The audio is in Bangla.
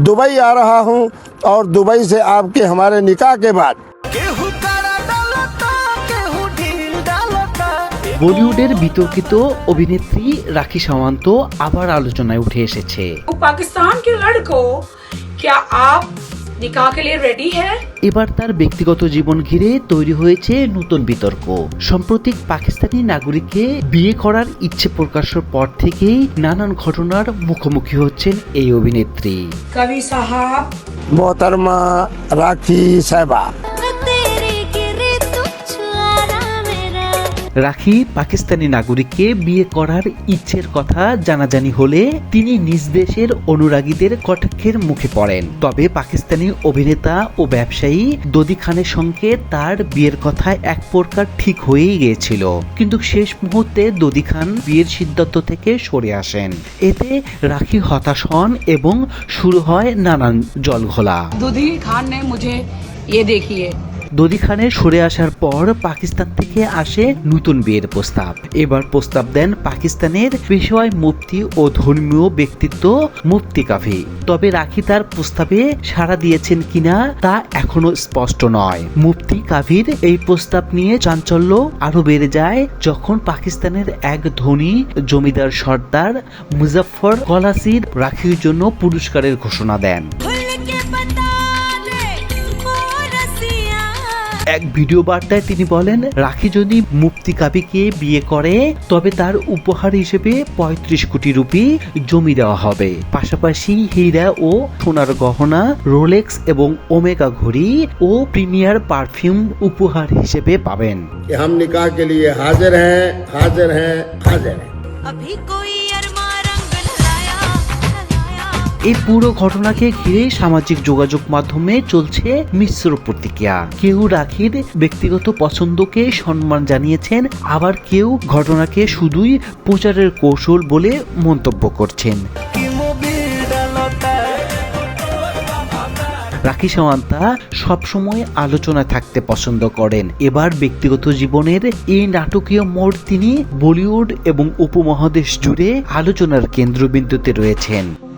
दुबई आ रहा हूँ और दुबई से आपके हमारे निकाह के बाद केहू तारा डालता केहू ढील डालता বলিউডের বিতর্কিত অভিনেত্রী রাখি সাওয়ান্ত আবার আলোচনায় উঠে এসেছে तो पाकिस्तान के लड़कों क्या आप হ্যাঁ। এবার তার ব্যক্তিগত জীবন ঘিরে তৈরি হয়েছে নতুন বিতর্ক। সাম্প্রতিক পাকিস্তানি নাগরিককে বিয়ে করার ইচ্ছে প্রকাশের পর থেকেই নানান ঘটনার মুখোমুখি হচ্ছেন এই অভিনেত্রী। কবি সাহাব। মোহতারমা রাখি সাহেবা। রাখি পাকিস্তানি নাগরিককে বিয়ে করার ইচ্ছের কথা জানাজানি হলে তিনি নিজ দেশের অনুরাগীদের কটাক্ষের মুখে পড়েন তবে পাকিস্তানি অভিনেতা ও ব্যবসায়ী দদি খানের সঙ্গে তার বিয়ের কথা এক প্রকার ঠিক হয়েই গিয়েছিল কিন্তু শেষ মুহূর্তে দদি খান বিয়ের সিদ্ধান্ত থেকে সরে আসেন এতে রাখি হতাশ হন এবং শুরু হয় নানান জলঘোলা दुधी खान ने मुझे ये देखिए দদি খানের সরে আসার পর পাকিস্তান থেকে আসে নতুন বিয়ের প্রস্তাব। এবার প্রস্তাব দেন পাকিস্তানের পেশোয়ায় মুফতি ও ধর্মীয় ব্যক্তিত্ব মুফতি কাফি তবে রাখি তার প্রস্তাবে সাড়া দিয়েছেন কিনা তা এখনও স্পষ্ট নয়। মুফতি কাভির এই প্রস্তাব নিয়ে চাঞ্চল্য আরও বেড়ে যায় যখন পাকিস্তানের এক ধনী জমিদার সর্দার মুজফর কলাসির রাখির জন্য পুরস্কারের ঘোষণা দেন। এক ভিডিও বার্তায় তিনি বলেন রাখি যদি মুক্তি কাবিকে বিয়ে করে তবে তার উপহার হিসেবে পঁয়ত্রিশ কোটি রুপি জমি দেওয়া হবে। পাশাপাশি হীরা ও সোনার গহনা রোলেক্স এবং ওমেগা ঘড়ি ও প্রিমিয়ার পারফিউম উপহার হিসেবে পাবেন। হাম হাজির হ্যাঁ হাজির হ্যাঁ হাজির এই পুরো ঘটনাকে ঘিরে সামাজিক যোগাযোগ মাধ্যমে চলছে মিশ্র প্রতিক্রিয়া। কেউ রাখির ব্যক্তিগত পছন্দকে সম্মান জানিয়েছেন, আবার কেউ ঘটনাকে শুধুই প্রচারের কৌশল বলে মন্তব্য করছেন। রাখি সাওয়ান্তা সবসময় আলোচনায় থাকতে পছন্দ করেন। এবার ব্যক্তিগত জীবনের এই নাটকীয় মোড় তিনি বলিউড এবং উপমহাদেশ জুড়ে আলোচনার কেন্দ্রবিন্দুতে রয়েছেন।